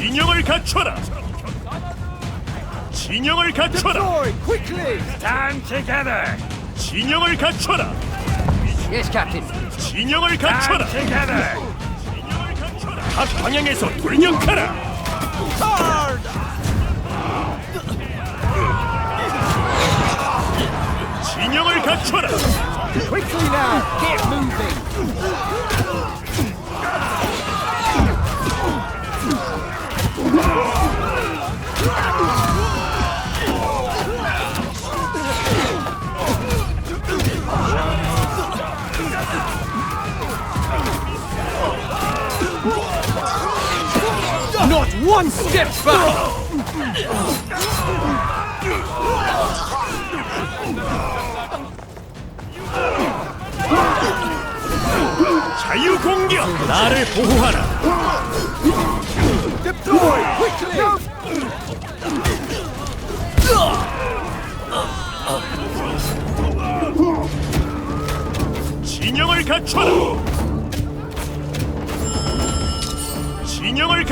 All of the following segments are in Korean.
진영을 갖춰라. 진영을 갖춰라. Deploy quickly. Stand together. 진영을 갖춰라. Yes, Captain. 진영을 갖춰라. together. 각 방향에서 돌격하라. Guard. 진영을 갖춰라. Quickly now. Get moving. Not one step back. 자유 공격. 나를 보호하라. Deploy quickly. 진영을 갖춰라.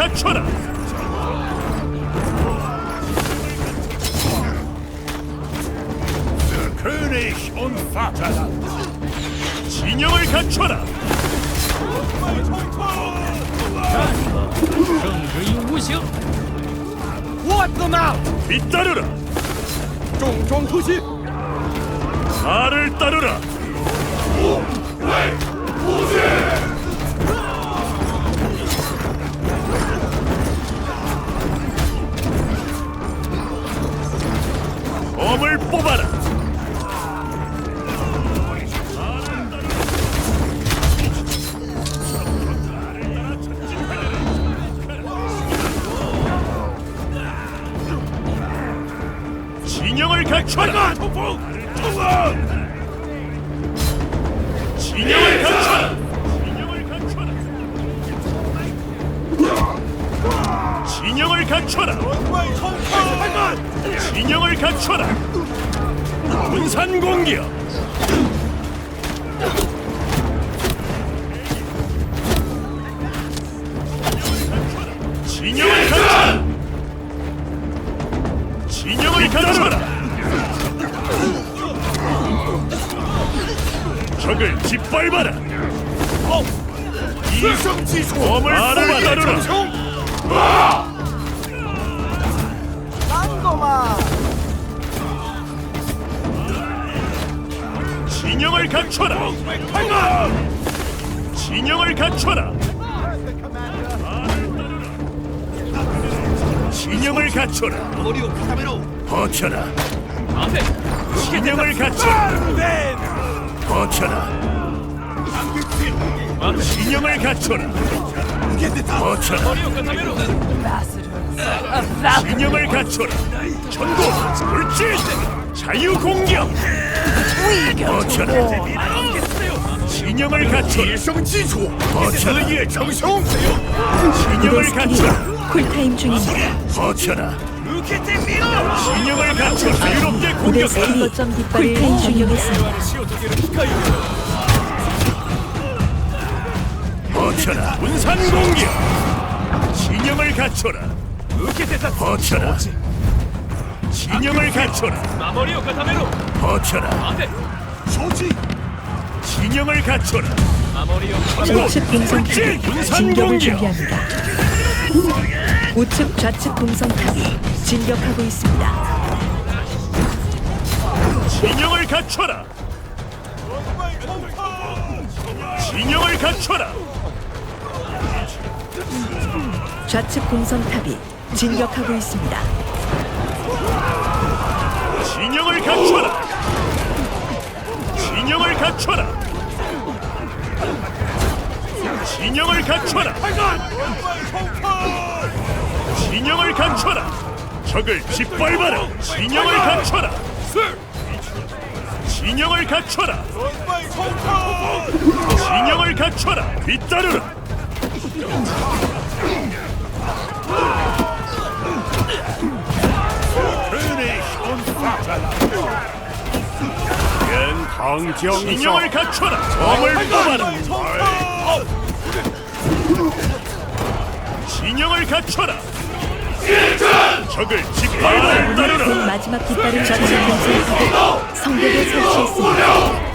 갖춰라. König und 진영을 갖춰라. 뒤따르라. 종종 투시. 나를 따르라. 우세 우세. 뽑아라. 진영을 갖춰라. 진영을 갖춰 진영을 갖춰라. 진영을 갖춰라. 분산 공격. 진영을 갖춰라. 진영을 갖춰라. 적을 짓밟아라. 이성지소 검을 뽑아라. 진영을 갖춰라. 진영을 갖춰라. 진영을 갖춰라. 버텨라. 진영을 갖춰라. 버텨라. 진영을 갖춰라. 버텨라. 진영을 갖춰라. 전공 돌진 자유 공격. 버텨라. 진영을 갖춰라. 일성지소 버텨라. 정성. 진영을 갖춰라. 쿨타임 중입니다. 버텨라. 진영을 갖춰 자유롭게 공격하라. 쿨타임 중이겠습니다. 버텨라. 분산 공격. 진영을 갖춰라. 버텨라. 진영을 갖춰라. 버텨라. 진영을 갖춰라. 우측 동성탑이 분산 진격을. 준비합니다. 우측 좌측 동성탑이 진격하고 있습니다. 진영을 갖춰라. 진영을 갖춰라. 좌측 동성탑이 진격하고 있습니다. 진영을 갖춰라. 진영을 갖춰라. 진영을 갖춰라. 진영을 갖춰라. 적을 짓밟아라. 진영을 갖춰라. 진영을 갖춰라. 진영을 갖춰라. 뒤따르라. 진영을 갖춰라. 검을 뽑아라. 진영을 갖춰라. 적을 짓밟아 곧 따르라. 마지막 깃발을 전체 근처에 성벽에 설치했습니다.